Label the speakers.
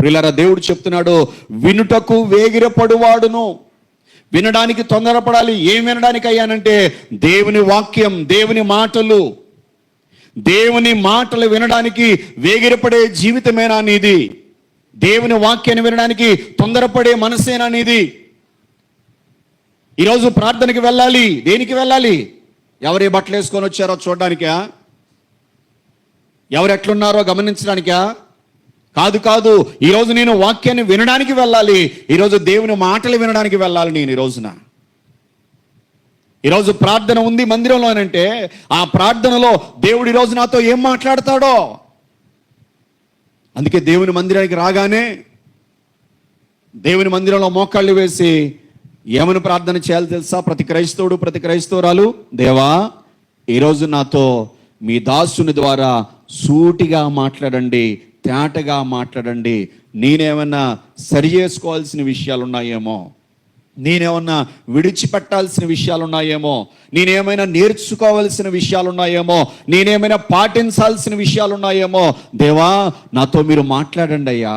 Speaker 1: ప్రిలర దేవుడు చెప్తున్నాడు వినుటకు వేగిరపడువాడును. వినడానికి తొందరపడాలి. ఏం వినడానికి అయ్యానంటే దేవుని వాక్యం దేవుని మాటలు. దేవుని మాటలు వినడానికి వేగిరపడే జీవితమేనా నీది? దేవుని వాక్యాన్ని వినడానికి తొందరపడే మనసేనా నీది? ఈరోజు ప్రార్థనకి వెళ్ళాలి. దేనికి వెళ్ళాలి? ఎవరి బట్టలు వేసుకొని వచ్చారో చూడడానికా? ఎవరు ఎట్లున్నారో గమనించడానికా? కాదు కాదు. ఈరోజు నేను వాక్యాన్ని వినడానికి వెళ్ళాలి. ఈరోజు దేవుని మాటలు వినడానికి వెళ్ళాలి నేను ఈ రోజున. ఈరోజు ప్రార్థన ఉంది మందిరంలోనంటే ఆ ప్రార్థనలో దేవుడు ఈరోజు నాతో ఏం మాట్లాడతాడో? అందుకే దేవుని మందిరానికి రాగానే దేవుని మందిరంలో మోకాళ్ళు వేసి ఏమని ప్రార్థన చేయాలి తెలుసా? ప్రతి క్రైస్తవుడు ప్రతి క్రైస్తవురాలు దేవా ఈరోజు నాతో మీ దాసుని ద్వారా సూటిగా మాట్లాడండి. తేటగా మాట్లాడండి. నేనేమన్నా సరి చేసుకోవాల్సిన విషయాలు ఉన్నాయేమో నేనేమన్నా విడిచిపెట్టాల్సిన విషయాలు ఉన్నాయేమో నేనేమైనా నేర్చుకోవాల్సిన విషయాలు ఉన్నాయేమో నేనేమైనా పాటించాల్సిన విషయాలు ఉన్నాయేమో దేవా నాతో మీరు మాట్లాడండి అయ్యా.